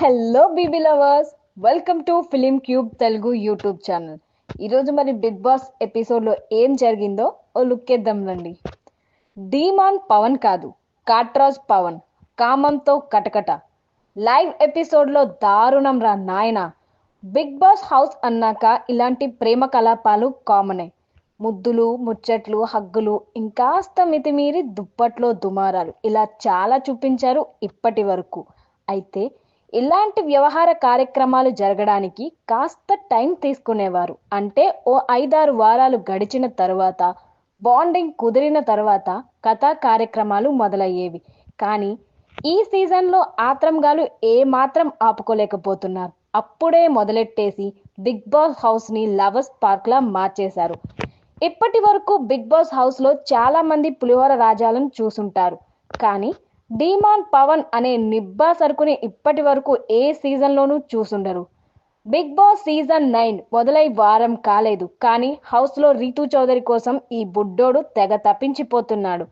Hello BB lovers welcome to film cube Telugu YouTube channel ఈరోజు మరి big boss ఎపిసోడ్లో ఏం జరిగిందో ఓ లుక్ ఇద్దాం రండి. డీమాన్ పవన్ కాదు కాట్రాజ్ పవన్ కామంతో కటకట. లైవ్ ఎపిసోడ్లో దారుణం రా నాయన. బిగ్ బాస్ హౌస్ అన్నాక ఇలాంటి ప్రేమ కలాపాలు కామనే ముద్దులు ముచ్చట్లు హగ్గులు ఇంకాస్త మితిమీరి దుప్పట్లో దుమారాలు ఇలా చాలా చూపించారు ఇప్పటి వరకు. అయితే ఇలాంటి వ్యవహార కార్యక్రమాలు జరగడానికి కాస్త టైం తీసుకునేవారు. అంటే ఓ ఐదారు వారాలు గడిచిన తర్వాత బాండింగ్ కుదిరిన తర్వాత కథా కార్యక్రమాలు మొదలయ్యేవి. కానీ ఈ సీజన్లో ఆత్రంగాలు ఏమాత్రం ఆపుకోలేకపోతున్నారు. అప్పుడే మొదలెట్టేసి బిగ్ బాస్ హౌస్ని లవర్స్ పార్క్లా మార్చేశారు. ఇప్పటి వరకు బిగ్ బాస్ హౌస్లో చాలా మంది పులిహోర రాజాలను చూసుంటారు. కానీ డీమాన్ పవన్ అనే నిబ్బా సరుకుని ఇప్పటి వరకు ఏ సీజన్లోనూ చూసుండరు. బిగ్ బాస్ సీజన్ నైన్ మొదలై వారం కాలేదు. కానీ హౌస్లో రీతు చౌదరి కోసం ఈ బుడ్డోడు తెగ తప్పించిపోతున్నాడు.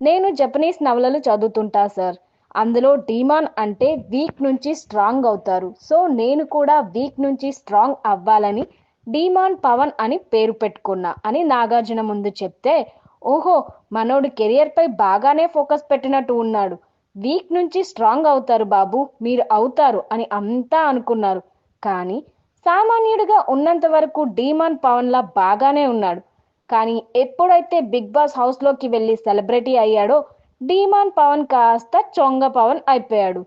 నేను జపనీస్ నవలలు చదువుతుంటా సార్. అందులో డీమాన్ అంటే వీక్ నుంచి స్ట్రాంగ్ అవుతారు. సో నేను కూడా వీక్ నుంచి స్ట్రాంగ్ అవ్వాలని డీమాన్ పవన్ అని పేరు పెట్టుకున్నా అని నాగార్జున ముందు చెప్తే ఓహో మనోడు కెరియర్ పై బాగానే ఫోకస్ పెట్టినట్టు ఉన్నాడు. వీక్ నుంచి స్ట్రాంగ్ అవుతారు బాబు మీరు అవుతారు అని అంతా అనుకున్నారు. కానీ సామాన్యుడిగా ఉన్నంత వరకు డీమాన్ పవన్ లా బాగానే ఉన్నాడు. కానీ ఎప్పుడైతే బిగ్ బాస్ హౌస్లోకి వెళ్ళి సెలబ్రిటీ అయ్యాడో డీమాన్ పవన్ కాస్త చొంగ పవన్ అయిపోయాడు.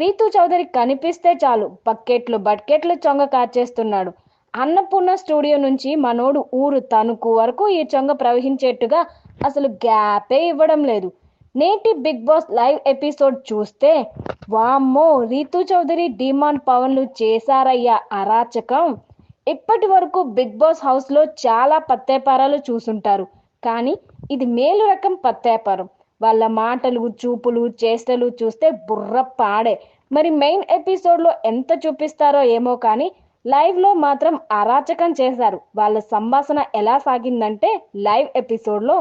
రీతు చౌదరి కనిపిస్తే చాలు బకెట్లు బకెట్లు చొంగ కార్చేస్తున్నాడు. అన్నపూర్ణ స్టూడియో నుంచి మనోడు ఊరు తణుకు వరకు ఈ చొంగ ప్రవహించేట్టుగా అసలు గ్యాపే ఇవ్వడం లేదు. నేటి బిగ్ బాస్ లైవ్ ఎపిసోడ్ చూస్తే వామ్మో రీతు చౌదరి డిమాండ్ పవన్లు చేశారయ్యా అరాచకం. ఇప్పటి వరకు బిగ్ బాస్ హౌస్లో చాలా పత్తేపారాలు చూసుంటారు. కానీ ఇది మేలు రకం పత్తేపారం. వాళ్ళ మాటలు చూపులు చేష్టలు చూస్తే బుర్ర పాడే. మరి మెయిన్ ఎపిసోడ్లో ఎంత చూపిస్తారో ఏమో కానీ లైవ్లో మాత్రం అరాచకం చేశారు. వాళ్ళ సంభాషణ ఎలా సాగిందంటే లైవ్ ఎపిసోడ్లో